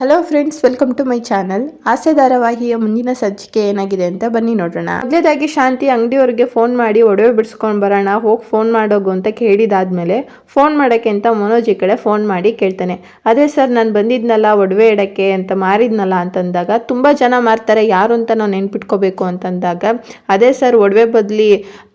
Hello friends welcome to my channel Aase ಧಾರಾವಾಹಿಯ ಮುಂದಿನ ಸಂಚಿಕೆ ಏನಾಗಿದೆ ಅಂತ ಬನ್ನಿ ನೋಡೋಣ. ಮೊದಲೇದಾಗಿ ಶಾಂತಿ ಅಂಗಡಿಯವ್ರಿಗೆ ಫೋನ್ ಮಾಡಿ ಒಡವೆ ಬಿಡಿಸ್ಕೊಂಡು ಬರೋಣ, ಹೋಗಿ ಫೋನ್ ಮಾಡೋಗು ಅಂತ ಕೇಳಿದಾದ್ಮೇಲೆ ಫೋನ್ ಮಾಡೋಕ್ಕೆ ಅಂತ ಮನೋಜ್ ಕಡೆ ಫೋನ್ ಮಾಡಿ ಕೇಳ್ತಾನೆ. ಅದೇ ಸರ್ ನಾನು ಬಂದಿದ್ನಲ್ಲ, ಒಡವೆ ಇಡಕ್ಕೆ ಅಂತ ಮಾರಿದ್ನಲ್ಲ ಅಂತಂದಾಗ ತುಂಬ ಜನ ಮಾರ್ತಾರೆ, ಯಾರು ಅಂತ ನಾವು ನೆನ್ಪಿಟ್ಕೋಬೇಕು ಅಂತಂದಾಗ. ಅದೇ ಸರ್ ಒಡವೆ ಬದಲಿ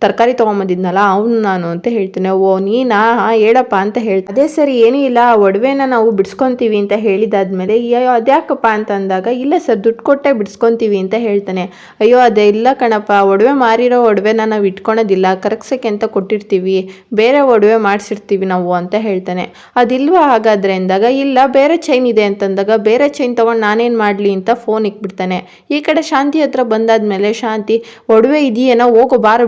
ತರಕಾರಿ ತೊಗೊಂಬಂದಿದ್ನಲ್ಲ, ಅವನು ನಾನು ಅಂತ ಹೇಳ್ತೇನೆ, ಓ, ನೀನಾ? ಹೇಳಪ್ಪ ಅಂತ ಹೇಳ್ತಾ ಅದೇ ಸರಿ, ಏನೂ ಇಲ್ಲ ಒಡವೆನ ನಾವು ಬಿಡಿಸ್ಕೊಂತೀವಿ ಅಂತ ಹೇಳಿದಾದ್ಮೇಲೆ, ಅಯ್ಯೋ, ಅದ್ಯಾಕಪ್ಪ ಅಂತ ಅಂದಾಗ, ಇಲ್ಲ ಸರ್, ದುಡ್ಡು ಕೊಟ್ಟೆ ಬಿಡಿಸ್ಕೊಂತೀವಿ ಅಂತ ಹೇಳ್ತಾನೆ. ಅಯ್ಯೋ ಅದೇ ಇಲ್ಲ ಕಣಪ್ಪ ಒಡವೆ ಮಾರಿರೋ ಒಡವೆನ ನಾವು ಇಟ್ಕೊಳೋದಿಲ್ಲ, ಕರಗ್ಸೋಕ್ಕೆ ಅಂತ ಕೊಟ್ಟಿರ್ತೀವಿ, ಬೇರೆ ಒಡವೆ ಮಾಡಿಸಿರ್ತೀವಿ ನಾವು ಅಂತ ಹೇಳ್ತಾನೆ. ಅದಿಲ್ವಾ ಹಾಗಾದ್ರೆ? ಅಂದಾಗ, ಇಲ್ಲ, ಬೇರೆ ಚೈನ್ ಇದೆ ಅಂತಂದಾಗ ಬೇರೆ ಚೈನ್ ತೊಗೊಂಡು ನಾನೇನು ಮಾಡಲಿ ಅಂತ ಫೋನ್ ಇಕ್ಬಿಡ್ತಾನೆ. ಈ ಕಡೆ ಶಾಂತಿ ಹತ್ರ ಬಂದಾದ್ಮೇಲೆ, ಶಾಂತಿ, ಒಡವೆ ಇದೆಯೇನೋ ಹೋಗೋ ಬಾರ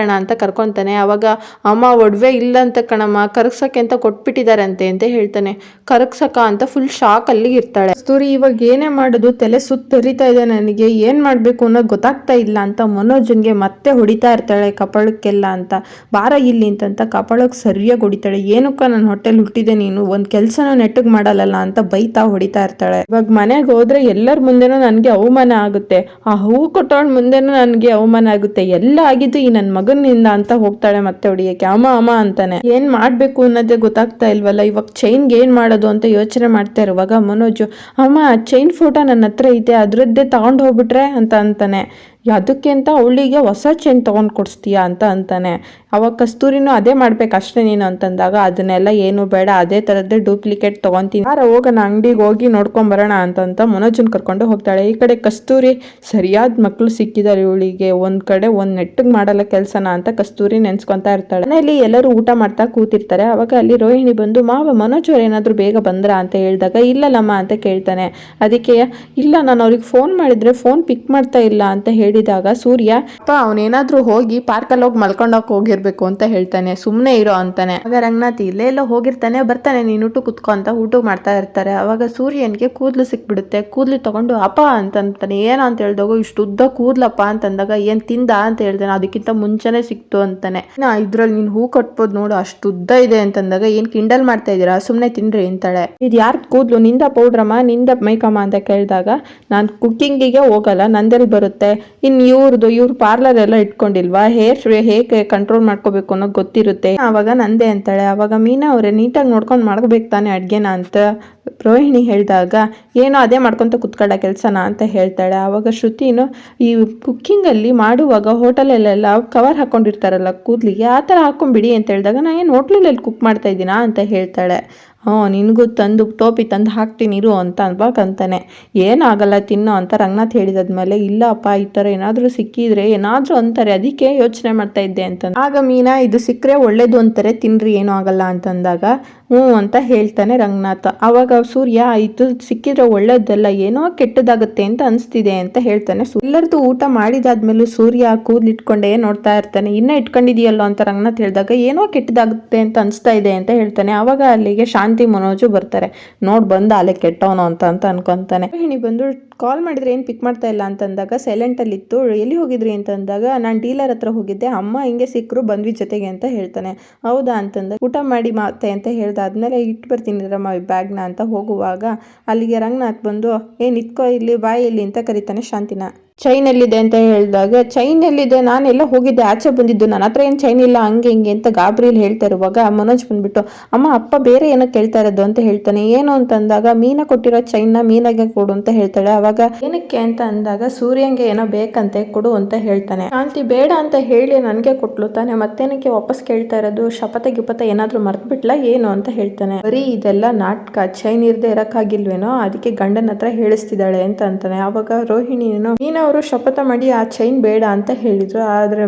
ಬಿಡಿಸ್ಕೊಂಬರೋಣ ಅಂತ ಕರ್ಕೊತಾನೆ ಅವಾಗ ಅಮ್ಮ, ಒಡವೆ ಇಲ್ಲ ಅಂತ ಕಣಮ್ಮ, ಕರಗ್ಸಕ್ಕೆ ಅಂತ ಕೊಟ್ಬಿಟ್ಟಿದಾರಂತೆ ಅಂತ ಹೇಳ್ತಾನೆ. ಕರಗ್ಸಕ ಅಂತ ಫುಲ್ ಶಾಕ್ ಅಲ್ಲಿ ಇರ್ತಾಳೆ. ಕಸ್ತೂರಿ ಇವಾಗ ಏನೇ ಮಾಡೋದು, ತಲೆ ಸುತ್ತರಿತಾ ಇದೆ ನನಗೆ, ಏನ್ ಮಾಡ್ಬೇಕು ಅನ್ನೋದು ಗೊತ್ತಾಗ್ತಾ ಇಲ್ಲ ಅಂತ ಮನೋಜನ್ಗೆ ಮತ್ತೆ ಹೊಡಿತಾ ಇರ್ತಾಳೆ ಕಪಾಳಕ್ಕೆಲ್ಲ ಅಂತ, ಬಾರ ಇಲ್ಲಿ ಅಂತ ಕಪಾಳಕ್ಕೆ ಸರಿಯಾಗಿ ಹೊಡಿತಾಳೆ. ಏನಕ್ಕ ನನ್ನ ಹೊಟ್ಟೆಲ್ ಹುಟ್ಟಿದೆ ನೀನು, ಒಂದ್ ಕೆಲ್ಸನ ನೆಟ್ಟಗ್ ಮಾಡಲ್ಲ ಅಂತ ಬೈತಾ ಹೊಡಿತಾ ಇರ್ತಾಳೆ. ಇವಾಗ ಮನೆಗೆ ಹೋದ್ರೆ ಎಲ್ಲರ ಮುಂದೆನೂ ನನ್ಗೆ ಅವಮಾನ ಆಗುತ್ತೆ. ಆ ಹೂ ಕೊಟ್ಟವಳ ಮುಂದೆನೂ ನನ್ಗೆ ಅವಮಾನ ಆಗುತ್ತೆ. ಎಲ್ಲ ಆಗಿದ್ದು ಈ ನನ್ನ ಮಗನಿಂದ ಅಂತ ಹೋಗ್ತಾಳೆ ಮತ್ತೆ ಹೊಡಿಯಕ್ಕೆ. ಅಮ್ಮ ಅಮ್ಮ ಅಂತಾನೆ. ಏನ್ ಮಾಡ್ಬೇಕು ಅನ್ನೋದೇ ಗೊತ್ತಾಗ್ತಾ ಇಲ್ವಲ್ಲ? ಇವಾಗ ಚೈನ್ಗೆ ಏನ್ ಮಾಡೋದು ಅಂತ ಯೋಚನೆ ಮಾಡ್ತಾ ಇರುವಾಗ ಮನೋಜು, ಅಮ್ಮ ಚೈನ್ ಫೋಟೋ ನನ್ನ ಹತ್ರ ಇದೆ ಅದ್ರದ್ದೇ ತಗೊಂಡ್ ಹೋಗ್ಬಿಟ್ರೆ? ಅಂತ ಅಂತಾನೆ. ಅದಕ್ಕೆ ಅಂತ ಅವಳಿಗೆ ಹೊಸ ಚೈನ್ ತೊಗೊಂಡು ಕೊಡಿಸ್ತೀಯಾ ಅಂತ ಅಂತಾನೆ. ಅವಾಗ ಕಸ್ತೂರಿನೂ ಅದೇ ಮಾಡ್ಬೇಕು ಅಷ್ಟೇ ನೀನು ಅಂತಂದಾಗ. ಅದನ್ನೆಲ್ಲ ಏನು ಬೇಡ, ಅದೇ ಥರದ್ದೇ ಡೂಪ್ಲಿಕೇಟ್ ತೊಗೊತೀನಿ. ಯಾರ ಹೋಗೋಣ, ಅಂಗಡಿಗೆ ಹೋಗಿ ನೋಡ್ಕೊಂಬರೋಣ ಅಂತಂತ ಮನೋಜನ್ ಕರ್ಕೊಂಡು ಹೋಗ್ತಾಳೆ. ಈ ಕಡೆ ಕಸ್ತೂರಿ ಸರಿಯಾದ ಮಕ್ಕಳು ಸಿಕ್ಕಿದ್ದಾರೆ ಇವಳಿಗೆ. ಒಂದು ಕಡೆ ಒಂದು ನೆಟ್ಟಿಗೆ ಮಾಡಲ್ಲ ಕೆಲಸನ ಅಂತ ಕಸ್ತೂರಿ ನೆನ್ಸ್ಕೊತಾ ಇರ್ತಾಳೆ. ಮನೆಯಲ್ಲಿ ಎಲ್ಲರೂ ಊಟ ಮಾಡ್ತಾ ಕೂತಿರ್ತಾರೆ. ಅವಾಗ ಅಲ್ಲಿ ರೋಹಿಣಿ ಬಂದು, ಮಾವ, ಮನೋಜ್ ಅವ್ರು ಏನಾದರೂ ಬೇಗ ಬಂದ್ರಾ? ಅಂತ ಹೇಳಿದಾಗ, ಇಲ್ಲಲ್ಲಮ್ಮ, ಅಂತ ಕೇಳ್ತಾನೆ. ಅದಕ್ಕೆ, ಇಲ್ಲ, ನಾನು ಅವ್ರಿಗೆ ಫೋನ್ ಮಾಡಿದರೆ ಫೋನ್ ಪಿಕ್ ಮಾಡ್ತಾ ಇಲ್ಲ, ಅಂತ ಹೇಳಿದಾಗ ಸೂರ್ಯ, ಅಪ್ಪ, ಅವನೇನಾದ್ರೂ ಹೋಗಿ ಪಾರ್ಕಲ್ಲಿ ಹೋಗಿ ಮಲ್ಕೊಂಡೋಗಿ ಹೋಗಿರ್ಬೇಕು ಅಂತ ಹೇಳ್ತಾನೆ. ಸುಮ್ಮನೆ ಇರೋ, ಅಂತಾನೆ. ಆಗ ರಂಗನಾಥ್, ಇಲ್ಲೇ ಎಲ್ಲೋ ಹೋಗಿರ್ತಾನೆ, ಬರ್ತಾನೆ. ನೀನು ಊಟ ಕುತ್ಕೊ ಅಂತ ಊಟ ಮಾಡ್ತಾ ಇರ್ತಾರೆ. ಅವಾಗ ಸೂರ್ಯನ್ಗೆ ಕೂದ್ಲು ಸಿಕ್ಬಿಡುತ್ತೆ. ಕೂದ್ಲು ತಗೊಂಡು, ಅಪ್ಪ, ಅಂತಂತಾನೆ. ಏನು ಅಂತ ಹೇಳ್ದಾಗ, ಇಷ್ಟು ಉದ್ದ ಕೂದ್ಲಪ್ಪ, ಅಂತಂದಾಗ, ಏನ್ ತಿಂದ? ಅಂತ ಹೇಳ್ತಾನೆ ಅದಕ್ಕಿಂತ ಮುಂಚೆನೆ ಸಿಕ್ತು, ಅಂತಾನೆ. ನಾ ಇದ್ರಲ್ಲಿ ನೀನ್ ಹೂ ಕಟ್ಬೋದು ನೋಡು, ಅಷ್ಟು ಉದ್ದ ಇದೆ, ಅಂತಂದಾಗ, ಏನ್ ಕಿಂಡಲ್ ಮಾಡ್ತಾ ಇದೀರಾ? ಸುಮ್ಮನೆ ತಿನ್ರಿ, ಅಂತಾಳೆ. ಇದು ಯಾರ್ ಕೂದ್ಲು? ನಿಂದ ಪೌಡ್ರಮ್ಮ, ನಿಂದ ಮೈಕಮ್ಮ, ಅಂತ ಕೇಳಿದಾಗ, ನಾನು ಕುಕ್ಕಿಂಗಿಗೆ ಹೋಗಲ್ಲ, ನಂದಲ್ಲಿ ಬರುತ್ತೆ? ಇನ್ನು ಇವ್ರದ್ದು ಇವ್ರ ಪಾರ್ಲರ್ ಎಲ್ಲ ಇಟ್ಕೊಂಡಿಲ್ವಾ? ಹೇರ್ ಹೇಗೆ ಕಂಟ್ರೋಲ್ ಮಾಡ್ಕೋಬೇಕು ಅನ್ನೋದು ಗೊತ್ತಿರುತ್ತೆ. ಆವಾಗ ನಂದೆ ಅಂತಾಳೆ, ಆವಾಗ ಮೀನಾ ಅವರೇ ನೀಟಾಗಿ ನೋಡ್ಕೊಂಡು ಮಾಡ್ಕೋಬೇಕು ತಾನೆ ಅಡುಗೆನ ಅಂತ ರೋಹಿಣಿ ಹೇಳಿದಾಗ, ಏನೋ ಅದೇ ಮಾಡ್ಕೊತ ಕುತ್ಕೊಳ್ಳೋ ಕೆಲಸನ ಅಂತ ಹೇಳ್ತಾಳೆ. ಆವಾಗ ಶ್ರುತಿನು, ಈ ಕುಕ್ಕಿಂಗಲ್ಲಿ ಮಾಡುವಾಗ ಹೋಟೆಲಲ್ಲೆಲ್ಲ ಕವರ್ ಹಾಕೊಂಡಿರ್ತಾರಲ್ಲ ಕೂದಲಿಗೆ, ಆ ಥರ ಹಾಕ್ಕೊಂಬಿಡಿ ಅಂತ ಹೇಳಿದಾಗ ನಾನು ಏನು ಹೋಟ್ಲಲ್ಲಿ ಕುಕ್ ಮಾಡ್ತಾ ಇದ್ದೀನಾ? ಅಂತ ಹೇಳ್ತಾಳೆ. ಹ್ಞೂ, ನಿನಗೂ ತಂದು, ಟೋಪಿ ತಂದು ಹಾಕ್ತೀನಿ, ಇರು ಅಂತ ಅನ್ಬಾಗ ಅಂತಾನೆ ಏನಾಗಲ್ಲ, ತಿನ್ನೋ ಅಂತ ರಂಗನಾಥ್ ಹೇಳಿದಾದ್ಮೇಲೆ ಇಲ್ಲಪ್ಪ ಈ ಥರ ಏನಾದರೂ ಸಿಕ್ಕಿದ್ರೆ ಏನಾದರೂ ಅಂತಾರೆ, ಅದಕ್ಕೆ ಯೋಚನೆ ಮಾಡ್ತಾ ಇದ್ದೆ ಅಂತ ಆಗ ಮೀನಾ, ಇದು ಸಿಕ್ಕರೆ ಒಳ್ಳೇದು ಅಂತಾರೆ, ತಿನ್ರಿ, ಏನೂ ಆಗಲ್ಲ ಅಂತಂದಾಗ ಹ್ಞೂ ಅಂತ ಹೇಳ್ತಾನೆ ರಂಗನಾಥ. ಅವಾಗ ಸೂರ್ಯ ಇದು ಸಿಕ್ಕಿದ್ರೆ ಒಳ್ಳೇದಲ್ಲ, ಏನೋ ಕೆಟ್ಟದಾಗುತ್ತೆ ಅಂತ ಅನಿಸ್ತಿದೆ ಅಂತ ಹೇಳ್ತಾನೆ ಎಲ್ಲರದು ಊಟ ಮಾಡಿದಾದ್ಮೇಲೂ ಸೂರ್ಯ ಕೂದಲಿಟ್ಕೊಂಡೇ ನೋಡ್ತಾ ಇರ್ತಾನೆ. ಇನ್ನೂ ಇಟ್ಕೊಂಡಿದೆಯಲ್ಲೋ ಅಂತ ರಂಗನಾಥ್ ಹೇಳಿದಾಗ, ಏನೋ ಕೆಟ್ಟದಾಗುತ್ತೆ ಅಂತ ಅನಿಸ್ತಾ ಇದೆ ಅಂತ ಹೇಳ್ತಾನೆ. ಅವಾಗ ಅಲ್ಲಿಗೆ ಶಾಂತಿ ಮನೋಜು ಬರ್ತಾರೆ. ನೋಡ್, ಬಂದ ಅಲ್ಲೇ ಕೆಟ್ಟವನು ಅಂತ ಅಂತ ಅನ್ಕೊಂತಾನೆ. ಹೇಳಿ ಬಂದು ಕಾಲ್ ಮಾಡಿದ್ರೆ ಏನು ಪಿಕ್ ಮಾಡ್ತಾ ಇಲ್ಲ ಅಂತಂದಾಗ ಸೈಲೆಂಟಲ್ಲಿ ಇತ್ತು, ಎಲ್ಲಿ ಹೋಗಿದ್ರಿ ಅಂತಂದಾಗ ನಾನು ಡೀಲರ್ ಹತ್ರ ಹೋಗಿದ್ದೆ, ಅಮ್ಮ ಹಿಂಗೆ ಸಿಕ್ಕರು ಬಂದ್ವಿ ಜೊತೆಗೆ ಅಂತ ಹೇಳ್ತಾನೆ. ಹೌದಾ ಅಂತಂದ ಊಟ ಮಾಡಿ ಮಾತೆ ಅಂತ ಹೇಳ್ದಾದ್ಮೇಲೆ ಇಟ್ಟು ಬರ್ತೀನಿ ರಮ್ಮ ಬ್ಯಾಗ್ನ ಅಂತ ಹೋಗುವಾಗ ಅಲ್ಲಿಗೆ ರಂಗನಾಥ್ ಬಂದು, ಏ ನಿತ್ಕೋ ಇಲ್ಲಿ, ಬಾಯಿ ಇಲ್ಲಿ ಅಂತ ಕರೀತಾನೆ ಶಾಂತಿನ. ಚೈನ್ ಎಲ್ಲಿದೆ ಅಂತ ಹೇಳಿದಾಗ, ಚೈನಲ್ಲಿದೆ, ನಾನೆಲ್ಲ ಹೋಗಿದ್ದೆ, ಆಚೆ ಬಂದಿದ್ದು, ನನ್ನ ಹತ್ರ ಏನು ಚೈನ್ ಇಲ್ಲ, ಹಂಗೆ ಹಿಂಗೆ ಅಂತ ಗಾಬರಿಯಲ್ಲಿ ಹೇಳ್ತಾ ಇರುವಾಗ ಮನೋಜ್ ಬಂದ್ಬಿಟ್ಟು, ಅಮ್ಮ, ಅಪ್ಪ ಬೇರೆ ಏನೋ ಕೇಳ್ತಾ ಇರೋದು ಅಂತ ಹೇಳ್ತಾನೆ. ಏನು? ಅಂತ ಅಂದಾಗ ಮೀನ ಕೊಟ್ಟಿರೋ ಚೈನ್ನ ಮೀನಾಗೆ ಕೊಡು ಅಂತ ಹೇಳ್ತಾಳೆ. ಅವಾಗ, ಏನಕ್ಕೆ? ಅಂತ ಅಂದಾಗ, ಸೂರ್ಯಂಗೆ ಏನೋ ಬೇಕಂತೆ, ಕೊಡು ಅಂತ ಹೇಳ್ತಾನೆ. ಶಾಂತಿ ಬೇಡ ಅಂತ ಹೇಳಿ ನನಗೆ ಕೊಟ್ಲು, ತಾನೆ ಮತ್ತೇನಕ್ಕೆ ವಾಪಸ್ ಕೇಳ್ತಾ ಇರೋದು? ಶಪಥ ಗಿಪಥ ಏನಾದರೂ ಮರ್ತ್ಬಿಟ್ಲಾ ಏನು? ಅಂತ ಹೇಳ್ತಾನೆ. ಬರೀ ಇದೆಲ್ಲ ನಾಟಕ, ಚೈನ್ ಇರದೆ ಇರಕ್ಕಾಗಿಲ್ವೇನೋ, ಅದಕ್ಕೆ ಗಂಡನ ಹತ್ರ ಹೇಳಿಸ್ತಿದ್ದಾಳೆ ಅಂತ ಅಂತಾನೆ. ಅವಾಗ ರೋಹಿಣಿನು ಮೀನವರು ಶಪಥ ಮಾಡಿ, ಆ ಚೈನ್ ಬೇಡ ಅಂತ ಹೇಳಿದ್ರು. ಆದ್ರೆ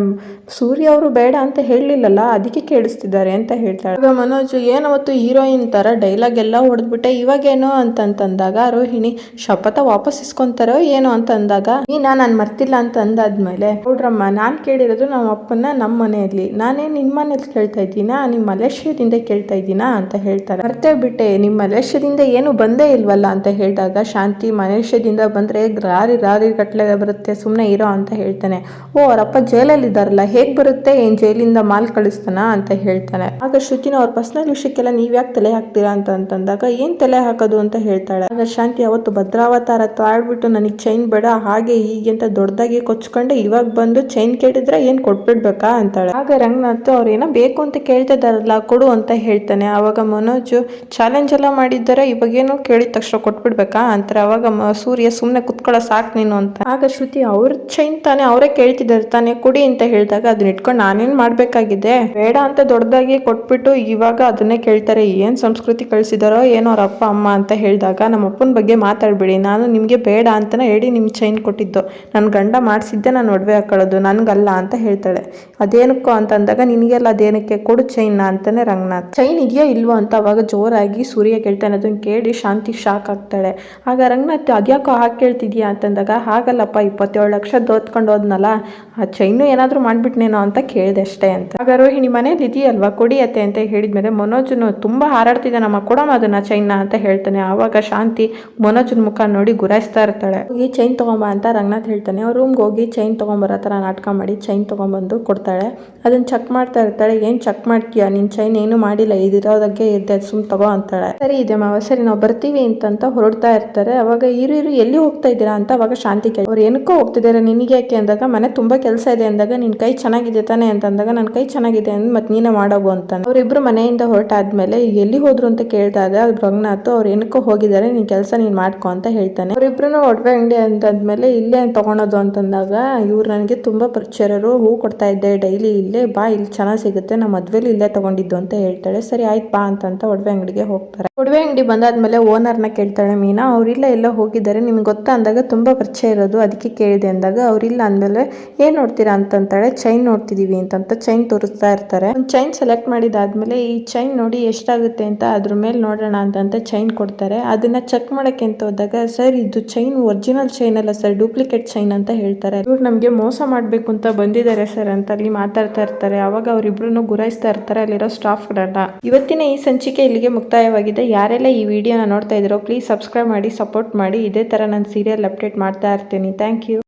ಸೂರ್ಯ ಅವರು ಬೇಡ ಅಂತ ಹೇಳಲಿಲ್ಲಲ್ಲ, ಅದಕ್ಕೆ ಕೇಳಿಸ್ತಿದ್ದಾರೆ ಅಂತ ಹೇಳ್ತಾಳೆ. ಆಗ ಮನೋಜ್ ಏನವತ್ತು ಹೀರೋಯಿನ್ ತರ ಡೈಲಾಗ್ ಎಲ್ಲ ಹೊಡೆದ್ಬಿಟ್ಟೆ? ಇವಾಗೇನೋ ಅಂತಂತಂದಾಗ ರೋಹಿಣಿ, ಶಪಥ ವಾಪಸ್ ಇಸ್ಕೊಂತಾರೋ ಏನೋ ಅಂತ ಅಂದಾಗ, ನೀನಾ, ನಾನು ಮರ್ತಿಲ್ಲ ಅಂತ ಅಂದಾದ್ಮೇಲೆ ನೋಡ್ರಮ್ಮ ನಾನು ಕೇಳಿರೋದು ನಮ್ಮ ಅಪ್ಪನ ನಮ್ಮ ಮನೆಯಲ್ಲಿ. ನಾನೇ ನಿಮ್ಮ ಮನೇಲಿ ಕೇಳ್ತಾ ಇದ್ದೀನಾ? ನಿಮ್ಮ ಮಲೇಷ್ಯಾದಿಂದ ಕೇಳ್ತಾ ಇದ್ದೀನಾ? ಅಂತ ಹೇಳ್ತಾರೆ ಮರ್ತೇ ಬಿಟ್ಟೆ. ನಿಮ್ಮ ಮಲೇಷ್ಯಾದಿಂದ ಏನು ಬಂದೇ ಇಲ್ವಲ್ಲ? ಅಂತ ಹೇಳಿದಾಗ, ಶಾಂತಿ ಮಲೇಷ್ಯಾದಿಂದ ಬಂದ್ರೆ ರಾರಿ ರಾರಿ ಕಟ್ಲೆ ಬರುತ್ತೆ. ಬರುತ್ತೆ ಸುಮ್ಮನೆ ಇರೋ ಅಂತ ಹೇಳ್ತಾನೆ. ಓ ಅವರಪ್ಪ ಜೈಲಲ್ಲಿ ಇದ್ದಾರಲ್ಲ ಹೇಗ್ ಬರುತ್ತೆ, ಏನ್ ಜೈಲಿಂದ ಮಾಲ್ ಕಳಿಸ್ತಾನ ಅಂತ ಹೇಳ್ತಾನೆ. ಆಗ ಶ್ರುತಿನ ಅವ್ರ ಪರ್ಸನಲ್ ವಿಷಯಕ್ಕೆಲ್ಲ ನೀವ್ ಯಾಕೆ ತಲೆ ಹಾಕ್ತೀರಾ ಅಂತ ಅಂತಂದಾಗ, ಏನ್ ತಲೆ ಹಾಕೋದು ಅಂತ ಹೇಳ್ತಾಳೆ. ಆಗ ಶಾಂತಿ ಅವತ್ತು ಭದ್ರಾವತಾರ ತಾಳ್ಬಿಟ್ಟು ನನಗೆ ಚೈನ್ ಬೇಡ, ಹಾಗೆ ಹೀಗೆ ಅಂತ ದೊಡ್ಡದಾಗಿ ಕೊಚ್ಕೊಂಡೆ ಇವಾಗ ಬಂದು ಚೈನ್ ಕೇಳಿದ್ರೆ ಏನ್ ಕೊಟ್ಬಿಡ್ಬೇಕಾ ಅಂತಾಳೆ. ಆಗ ರಂಗನಾಥ್ ಅವ್ರು ಏನೋ ಬೇಕು ಅಂತ ಕೇಳ್ತಾ ಇದಾರಲ್ಲ ಕೊಡು ಅಂತ ಹೇಳ್ತಾನೆ. ಅವಾಗ ಮನೋಜ್ ಚಾಲೆಂಜ್ ಎಲ್ಲ ಮಾಡಿದ್ದಾರೆ, ಇವಾಗೇನು ಕೇಳಿದ ತಕ್ಷಣ ಕೊಟ್ಬಿಡ್ಬೇಕಾ? ಅಂತಾರೆ. ಅವಾಗ ಸೂರ್ಯ ಸುಮ್ಮನೆ ಕುತ್ಕೊಳ್ಳೋ ಸಾಕು ನೀನು ಅಂತ. ಆಗ ಶ್ರುತಿ ಅವ್ರ ಚೈನ್ ತಾನೆ, ಅವರೇ ಕೇಳ್ತಿದ್ದಾರೆ, ತಾನೇ ಕೊಡಿ ಅಂತ ಹೇಳಿದಾಗ ಅದನ್ನ ಇಟ್ಕೊಂಡು ನಾನೇನ್ ಮಾಡ್ಬೇಕಾಗಿದೆ? ಬೇಡ ಅಂತ ದೊಡ್ಡದಾಗಿ ಕೊಟ್ಬಿಟ್ಟು ಇವಾಗ ಅದನ್ನೇ ಕೇಳ್ತಾರೆ, ಏನ್ ಸಂಸ್ಕೃತಿ ಕಳ್ಸಿದಾರೋ ಏನೋ ಅವ್ರ ಅಪ್ಪ, ಅಮ್ಮ ಅಂತ ಹೇಳಿದಾಗ ನಮ್ಮ ಅಪ್ಪನ ಬಗ್ಗೆ ಮಾತಾಡ್ಬೇಡಿ, ನಾನು ನಿಮ್ಗೆ ಬೇಡ ಅಂತಾನೆ ಹೇಳಿ ನಿಮ್ ಚೈನ್ ಕೊಟ್ಟಿದ್ದು. ನನ್ನ ಗಂಡ ಮಾಡಿಸಿದ್ದೆ ನಾನು ಒಡವೆ ಹಾಕೊಳ್ಳೋದು, ನನ್ಗಲ್ಲ ಅಂತ ಹೇಳ್ತಾಳೆ. ಅದೇನಕ್ಕೋ ಅಂತ ಅಂದಾಗ ನಿನಗೆಲ್ಲ ಅದೇನಕ್ಕೆ ಕೊಡು ಚೈನ್ ಅಂತಾನೆ ರಂಗನಾಥ್. ಚೈನ್ ಇದೆಯೋ ಇಲ್ವೋ ಅಂತ ಅವಾಗ ಜೋರಾಗಿ ಸೂರ್ಯ ಕೇಳ್ತಾನೆ, ಅದನ್ನ ಕೇಳಿ ಶಾಂತಿ ಶಾಕ್ ಆಗ್ತಾಳೆ. ಆಗ ರಂಗನಾಥ್ ಅದ್ಯಾಕೋ ಹಾಕಿ ಕೇಳ್ತಿದ್ಯಾ ಅಂತಂದಾಗ ಹಾಗಲ್ಲಪ್ಪ ಇಪ್ಪತ್ತೇಳು ಲಕ್ಷ ದೋತ್ಕೊಂಡು ಹೋದ್ನಲ್ಲ ಆ ಚೈನು ಏನಾದರೂ ಮಾಡ್ಬಿಟ್ನೇನೋ ಅಂತ ಕೇಳಿದೆ ಅಷ್ಟೇ ಅಂತ. ಆಗ ರೋಹಿಣಿ ಮನೇಲಿ ಇದೆಯಲ್ವಾ ಕೊಡಿಯತ್ತೆ ಅಂತ ಹೇಳಿದ್ಮೇಲೆ ಮನೋಜನು ತುಂಬಾ ಹಾರಾಡ್ತಿದ್ದಾನಮ್ಮ ಕೊಡಮ್ಮ ಅದನ್ನ ಚೈನ್ನ ಅಂತ ಹೇಳ್ತಾನೆ. ಆವಾಗ ಶಾಂತಿ ಮನೋಜನ ಮುಖ ನೋಡಿ ಗುರಾಯಿಸ್ತಾ ಇರ್ತಾಳೆ. ಹೋಗಿ ಚೈನ್ ತಗೊಂಬ ಅಂತ ರಂಗನಾಥ್ ಹೇಳ್ತಾನೆ. ಅವ್ರ ರೂಮ್ಗೆ ಹೋಗಿ ಚೈನ್ ತೊಗೊಂಬರೋ ಥರ ನಾಟಕ ಮಾಡಿ ಚೈನ್ ತಗೊಂಬಂದು ಕೊಡ್ತಾಳೆ. ಅದನ್ನ ಚೆಕ್ ಮಾಡ್ತಾ ಇರ್ತಾಳೆ, ಏನ್ ಚೆಕ್ ಮಾಡ್ತೀಯಾ? ನಿನ್ ಚೈನ್ ಏನು ಮಾಡಿಲ್ಲ, ಇದಿರೋದಕ್ಕೆ ಇದ್ದೆ ಸುಮ್ ತಗೋ ಅಂತಾಳೆ. ಸರಿ, ಇದೆ ಮಾವ, ಸರಿ, ನಾವು ಬರ್ತೀವಿ ಅಂತಂತ ಹೊರಡ್ತಾ ಇರ್ತಾರೆ. ಅವಾಗ, ಇರು ಇರು, ಎಲ್ಲಿ ಹೋಗ್ತಾ ಇದ್ದೀರಾ? ಅಂತ ಅವಾಗ ಶಾಂತಿ ಕೇಳಿ ಅವ್ರು ಏನಕ್ಕೋ ಹೋಗ್ತಿದ್ದಾರೆ, ನಿನಗೆ ಯಾಕೆ ಅಂದಾಗ, ಮನೆ ತುಂಬಾ ಕೆಲಸ ಇದೆ ಅಂದಾಗ, ನಿನ್ ಕೈ ಚೆನ್ನಾಗಿದೆ ತಾನೆ ಅಂತ ಅಂದಾಗ ನನ್ನ ಕೈ ಚೆನ್ನಾಗಿದೆ ಅಂದ್ ಮತ್ತೆ ನೀನೇ ಮಾಡೋಗು ಅಂತ ಅವರಿಬ್ಬರು ಮನೆಯಿಂದ ಹೊರಟಾದ್ಮೇಲೆ ಎಲ್ಲಿ ಹೋದ್ರು ಅಂತ ಕೇಳಿದಾಗ ರಂಗನಾಥ್ ಅವ್ರು ಏನಕ್ಕೋ ಹೋಗಿದ್ದಾರೆ, ನಿನ್ ಕೆಲಸ ನೀನ್ ಮಾಡ್ಕೊ ಅಂತ ಹೇಳ್ತಾನೆ. ಅವರಿಬ್ರು ಒಡವೆ ಅಂಗಡಿ ಅಂತಂದ್ಮೇಲೆ ಇಲ್ಲೇ ತಗೊಳೋದು ಅಂತಂದಾಗ ಇವ್ರು ನನಗೆ ತುಂಬಾ ಪರಿಚಯರು ಹೂ ಕೊಡ್ತಾ ಇದ್ದೆ, ಡೈಲಿ ಇಲ್ಲೇ ಬಾ, ಇಲ್ಲಿ ಚೆನ್ನಾಗಿ ಸಿಗುತ್ತೆ ನಮ್ಮ ಮದ್ವೆಲಿ ಇಲ್ಲೇ ತಗೊಂಡಿದ್ದು ಅಂತ ಹೇಳ್ತಾಳೆ. ಸರಿ, ಆಯ್ತು ಬಾ ಅಂತಂತ ಒಡವೆ ಅಂಗಡಿಗೆ ಹೋಗ್ತಾರೆ. ಒಡವೆ ಅಂಗಡಿ ಬಂದಾದ್ಮೇಲೆ ಓನರ್ನ ಕೇಳ್ತಾಳೆ, ಮೀನಾ, ಅವರಿಲ್ಲ ಎಲ್ಲ ಹೋಗಿದ್ದಾರೆ, ನಿಮ್ಗೆ ಗೊತ್ತಾ? ಅಂದಾಗ, ತುಂಬಾ ಪರಿಚಯ ಇರೋದು, ಅದಕ್ಕೆ ಕೇಳಿದೆ. ಅಂದಾಗ, ಅವರಿಲ್ಲ ಅಂದಮೇಲೆ ಏನು ನೋಡ್ತೀರಾ ಅಂತಂತಾಳೆ ಚೈನ್ ನೋಡ್ತಿದೀವಿ ಅಂತಂತ ಚೈನ್ ತೋರಿಸ್ತಾ ಇರ್ತಾರೆ. ಚೈನ್ ಸೆಲೆಕ್ಟ್ ಮಾಡಿದಾದ್ಮೇಲೆ, ಈ ಚೈನ್ ನೋಡಿ ಎಷ್ಟಾಗುತ್ತೆ ಅಂತ ಅದ್ರ ಮೇಲೆ ನೋಡೋಣ ಅಂತಂತ ಚೈನ್ ಕೊಡ್ತಾರೆ. ಅದನ್ನ ಚೆಕ್ ಮಾಡೋಕ್ಕೆ ಅಂತ ಹೋದಾಗ, ಸರ್, ಇದು ಚೈನ್ ಒರಿಜಿನಲ್ ಚೈನ್ ಅಲ್ಲ ಸರ್ ಡೂಪ್ಲಿಕೇಟ್ ಚೈನ್ ಅಂತ ಹೇಳ್ತಾರೆ. ಇವ್ರು ನಮಗೆ ಮೋಸ ಮಾಡಬೇಕು ಅಂತ ಬಂದಿದ್ದಾರೆ ಸರ್ ಅಂತ ಅಲ್ಲಿ ಮಾತಾಡ್ತಾ ಇರ್ತಾರೆ. ಅವಾಗ ಅವರಿಬ್ರು ಗುರಾಯಿಸ್ತಾ ಇರ್ತಾರೆ, ಅಲ್ಲಿರೋ ಸ್ಟಾಫ್ಗಳನ್ನ ಇವತ್ತಿನ ಈ ಸಂಚಿಕೆ ಇಲ್ಲಿಗೆ ಮುಕ್ತಾಯವಾಗಿದೆ. ಯಾರೆಲ್ಲ ಈ ವಿಡಿಯೋನ ನೋಡ್ತಾ ಇದ್ದೀರೋ ಪ್ಲೀಸ್ ಸಬ್ಸ್ಕ್ರೈಬ್ ಮಾಡಿ ಸಪೋರ್ಟ್ ಮಾಡಿ. ಇದೇ ತರ ನಾನು ಸೀರಿಯಲ್ ಅಪ್ಡೇಟ್ ಮಾಡ್ತಾ ಇರ್ತೀನಿ. Thank you